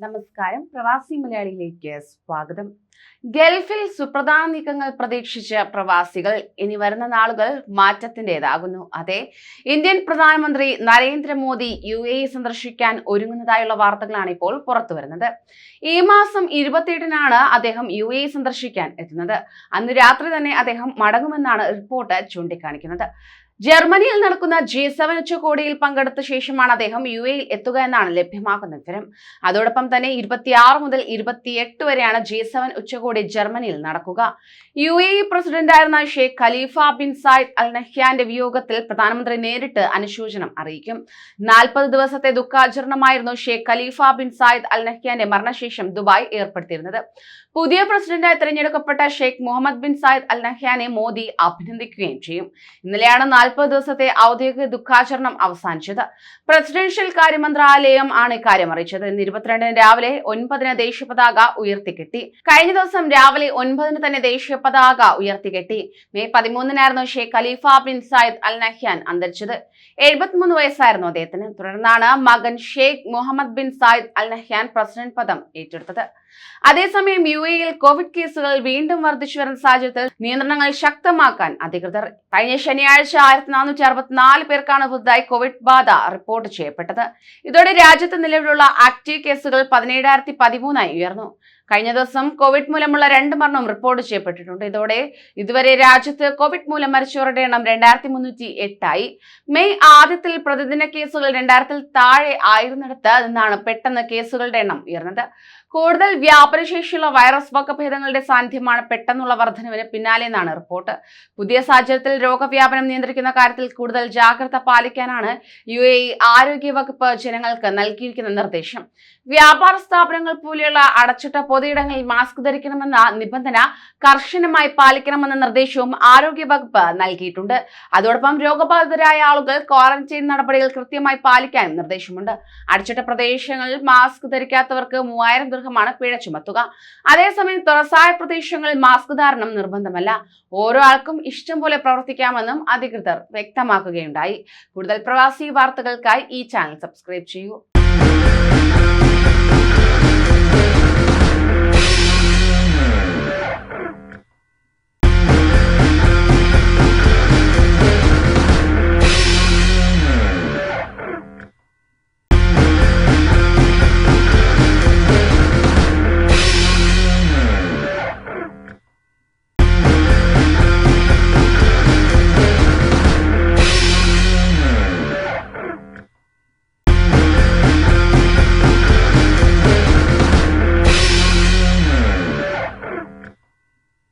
നമസ്കാരം. പ്രവാസി മലയാളിയിലേക്ക് സ്വാഗതം. ഗൾഫിൽ സുപ്രധാന നീക്കങ്ങൾ പ്രതീക്ഷിച്ച പ്രവാസികൾ ഇനി വരുന്ന നാളുകൾ മാറ്റത്തിന്റെതാകുന്നു. അതെ ഇന്ത്യൻ പ്രധാനമന്ത്രി നരേന്ദ്രമോദി യു എ സന്ദർശിക്കാൻ ഒരുങ്ങുന്നതായുള്ള വാർത്തകളാണ് ഇപ്പോൾ പുറത്തു വരുന്നത്. ഈ മാസം ഇരുപത്തിയെട്ടിനാണ് അദ്ദേഹം യു എ സന്ദർശിക്കാൻ എത്തുന്നത്. അന്ന് രാത്രി തന്നെ അദ്ദേഹം മടങ്ങുമെന്നാണ് റിപ്പോർട്ട് ചൂണ്ടിക്കാണിക്കുന്നത്. ജർമ്മനിയിൽ നടക്കുന്ന ജി സെവൻ ഉച്ചകോടിയിൽ പങ്കെടുത്ത ശേഷമാണ് അദ്ദേഹം യു എയിൽ എത്തുക എന്നാണ് ലഭ്യമാകുന്ന വിവരം. അതോടൊപ്പം തന്നെ ഇരുപത്തിയാറ് മുതൽ ഇരുപത്തിയെട്ട് വരെയാണ് ജി സെവൻ ഉച്ചകോടി ജർമ്മനിയിൽ നടക്കുക. യു എ പ്രസിഡന്റായിരുന്ന Sheikh Khalifa bin Zayed Al നഹ്യാന്റെ വിയോഗത്തിൽ പ്രധാനമന്ത്രി നേരിട്ട് അനുശോചനം അറിയിക്കും. നാൽപ്പത് ദിവസത്തെ ദുഃഖാചരണമായിരുന്നു Sheikh Khalifa bin Zayed Al നഹ്യാന്റെ മരണശേഷം ദുബായ് ഏർപ്പെടുത്തിയിരുന്നത്. പുതിയ പ്രസിഡന്റായി തിരഞ്ഞെടുക്കപ്പെട്ട Sheikh Mohammed bin Zayed Al നഹ്യാനെ Modi അഭിനന്ദിക്കുകയും ചെയ്യും. ഇന്നലെയാണ് നാൽപ്പത് ദിവസത്തെ ഔദ്യോഗിക ദുഃഖാചരണം അവസാനിച്ചത്. പ്രസിഡൻഷ്യൽ കാര്യമന്ത്രാലയം ആണ് ഇക്കാര്യം അറിയിച്ചത്. ഇന്ന് ഇരുപത്തിരണ്ടിന് രാവിലെ ഒൻപതിന് ദേശീയ പതാക ഉയർത്തിക്കെട്ടി. കഴിഞ്ഞ ദിവസം രാവിലെ ഒൻപതിന് തന്നെ ദേശീയ പതാക ഉയർത്തിക്കെട്ടി. May പതിമൂന്നിനായിരുന്നു Sheikh Khalifa bin Zayed Al Nahyan അന്തരിച്ചത്. എഴുപത്തിമൂന്ന് വയസ്സായിരുന്നു അദ്ദേഹത്തിന്. തുടർന്നാണ് മകൻ Sheikh Mohammed bin Zayed Al Nahyan president പദം ഏറ്റെടുത്തത്. അതേസമയം യു എയിൽ കോവിഡ് കേസുകൾ വീണ്ടും വർദ്ധിച്ചു വരുന്ന സാഹചര്യത്തിൽ നിയന്ത്രണങ്ങൾ ശക്തമാക്കാൻ അധികൃതർ കഴിഞ്ഞ ശനിയാഴ്ച ആയിരത്തി നാനൂറ്റി അറുപത്തിനാല് പേർക്കാണ് പുതുതായി കോവിഡ് ബാധ റിപ്പോർട്ട് ചെയ്യപ്പെട്ടത്. ഇതോടെ രാജ്യത്ത് നിലവിലുള്ള ആക്റ്റീവ് കേസുകൾ പതിനേഴായിരത്തി പതിമൂന്നായി ഉയർന്നു. കഴിഞ്ഞ ദിവസം കോവിഡ് മൂലമുള്ള രണ്ട് മരണവും റിപ്പോർട്ട് ചെയ്യപ്പെട്ടിട്ടുണ്ട്. ഇതോടെ ഇതുവരെ രാജ്യത്ത് കോവിഡ് മൂലം മരിച്ചവരുടെ എണ്ണം രണ്ടായിരത്തി മുന്നൂറ്റി എട്ടായി മെയ് ആദ്യത്തിൽ പ്രതിദിന കേസുകൾ രണ്ടായിരത്തിൽ താഴെ ആയിരുന്നിടത്ത് നിന്നാണ് പെട്ടെന്ന് കേസുകളുടെ എണ്ണം ഉയർന്നത്. കൂടുതൽ വ്യാപനശേഷിയുള്ള വൈറസ് വകഭേദങ്ങളുടെ സാന്നിധ്യമാണ് പെട്ടെന്നുള്ള വർധനവിന് പിന്നാലെ എന്നാണ് റിപ്പോർട്ട് പുതിയ സാഹചര്യത്തിൽ രോഗവ്യാപനം നിയന്ത്രിക്കുന്ന കാര്യത്തിൽ കൂടുതൽ ജാഗ്രത പാലിക്കാനാണ് യു എ ആരോഗ്യ വകുപ്പ് ജനങ്ങൾക്ക് നൽകിയിരിക്കുന്ന നിർദ്ദേശം. വ്യാപാര സ്ഥാപനങ്ങൾ പോലെയുള്ള അടച്ചിട്ട പൊതുയിടങ്ങളിൽ മാസ്ക് ധരിക്കണമെന്ന നിബന്ധന കർശനമായി പാലിക്കണമെന്ന നിർദ്ദേശവും ആരോഗ്യ വകുപ്പ് നൽകിയിട്ടുണ്ട്. അതോടൊപ്പം രോഗബാധിതരായ ആളുകൾ ക്വാറന്റൈൻ നടപടികൾ കൃത്യമായി പാലിക്കാനും നിർദ്ദേശമുണ്ട്. അടച്ചിട്ട പ്രദേശങ്ങളിൽ മാസ്ക് ധരിക്കാത്തവർക്ക് മൂവായിരം ദീർഘമാണ് പിഴ ചുമത്തുക. അതേസമയം തുറസായ പ്രദേശങ്ങളിൽ മാസ്ക് ധാരണം നിർബന്ധമല്ല. ഓരോ ആൾക്കും ഇഷ്ടം പോലെ പ്രവർത്തിക്കാമെന്നും അധികൃതർ വ്യക്തമാക്കുകയുണ്ടായി. കൂടുതൽ പ്രവാസി വാർത്തകൾക്കായി ഈ ചാനൽ സബ്സ്ക്രൈബ് ചെയ്യൂ.